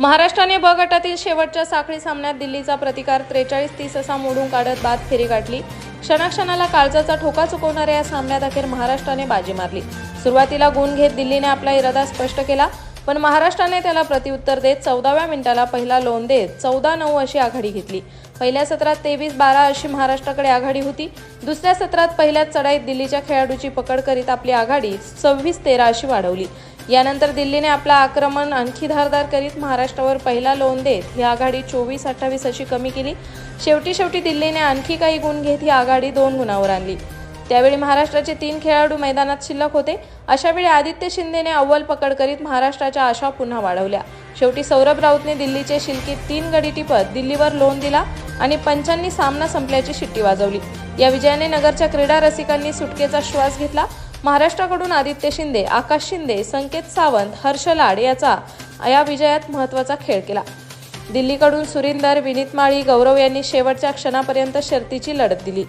महाराष्ट्राने ब गटातील शेवटच्या साखळी सामन्यात दिल्लीचा प्रतिकार त्रेचाळीस तीस असा मोडून काढत बाद फेरी गाठली. क्षणाक्षणाला काळजाचा ठोका चुकवणाऱ्या या सामन्यात अखेर महाराष्ट्राने बाजी मारली. सुरुवातीला गुण घेत दिल्लीने आपला इरादा स्पष्ट केला पण महाराष्ट्राने त्याला प्रत्युत्तर देत चौदाव्या मिनिटाला पहिला लोन देत चौदा नऊ अशी आघाडी घेतली. पहिल्या सत्रात तेवीस बारा अशी महाराष्ट्राकडे आघाडी होती. दुसऱ्या सत्रात पहिल्याच चढाईत दिल्लीच्या खेळाडूची पकड करीत आपली आघाडी सव्वीस तेरा अशी वाढवली. यानंतर दिल्लीने आपला आक्रमण आणखी धारदार करीत महाराष्ट्रावर पहिला लोन देत ही आघाडी चोवीस अठ्ठावीस अशी कमी केली. शेवटी शेवटी दिल्लीने आणखी काही गुण घेत ही आघाडी दोन गुणावर आणली. त्यावेळी महाराष्ट्राचे तीन खेळाडू मैदानात शिल्लक होते. अशावेळी आदित्य शिंदेने अव्वल पकड करीत महाराष्ट्राच्या आशा पुन्हा वाढवल्या. शेवटी सौरभ राऊतने दिल्लीचे शिल्कीत तीन गडी टिपत दिल्लीवर लोन दिला आणि पंचांनी सामना संपल्याची शिट्टी वाजवली. या विजयाने नगरच्या क्रीडा रसिकांनी सुटकेचा श्वास घेतला. महाराष्ट्राकडून आदित्य शिंदे आकाश शिंदे संकेत सावंत हर्ष लाड याचा या विजयात महत्त्वाचा खेळ केला. दिल्लीकडून सुरिंदर विनीत माळी गौरव यांनी शेवटच्या क्षणापर्यंत शर्तीची लढत दिली.